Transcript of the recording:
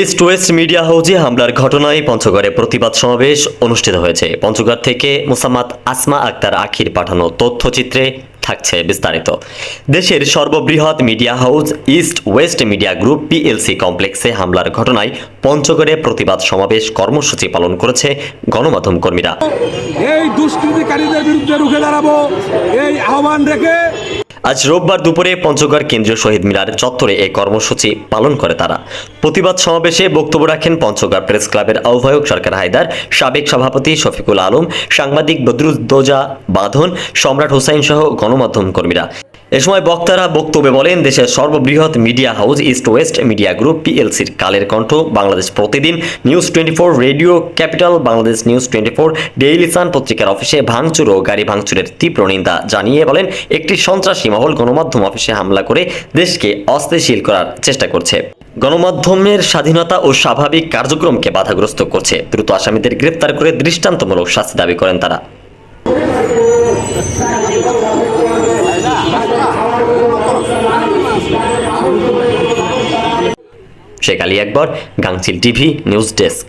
East West media হাউজে হামলার ঘটনায় পঞ্চগড়ে প্রতিবাদ সমাবেশ অনুষ্ঠিত হয়েছে। পঞ্চগড় থেকে মুসাম্মাদ আসমা আক্তার আখির পাঠানো তথ্যচিত্রে থাকছে বিস্তারিত। দেশের সর্ববৃহৎ media house East West media group PLC কমপ্লেক্সে হামলার ঘটনায় পঞ্চগড়ে প্রতিবাদ সমাবেশ কর্মসূচি পালন করেছে গণমাধ্যম কর্মীরা। এই দুষ্কৃতিকারীদের বিরুদ্ধে রুখে দাঁড়াবো, এই আহ্বান রেখে আজ রোববার দুপুরে পঞ্চগড় কেন্দ্রীয় শহীদ মিনার চত্বরে এই কর্মসূচি পালন করে তারা। প্রতিবাদ সমাবেশে বক্তব্য রাখেন পঞ্চগড় প্রেস ক্লাবের আহ্বায়ক সরকার হায়দার, সাবেক সভাপতি শফিকুল আলম, সাংবাদিক বদরুদ্দোজা বাঁধন, সম্রাট হোসাইন সহ গণমাধ্যম কর্মীরা। এ সময় বক্তারা বক্তব্যে বলেন, দেশের সর্ববৃহৎ media house, East West media group, পিএলসির Kaler Kantho, Bangladesh Pratidin news twenty four Radio Capital, Bangladesh news twenty four Daily Sun পত্রিকার অফিসে ভাঙচুর ও গাড়ি ভাঙচুরের তীব্র নিন্দা জানিয়ে বলেন, একটি সন্ত্রাসী মহল গণমাধ্যম অফিসে হামলা করে দেশকে অস্থিতিশীল করার চেষ্টা করছে। গণমাধ্যমের স্বাধীনতা ও স্বাভাবিক কার্যক্রমকে বাধাগ্রস্ত করছে। দ্রুত আসামিদের গ্রেপ্তার করে দৃষ্টান্তমূলক শাস্তি দাবি করেন তারা। Sheikh Ali Akbar Gangchil TV news desk.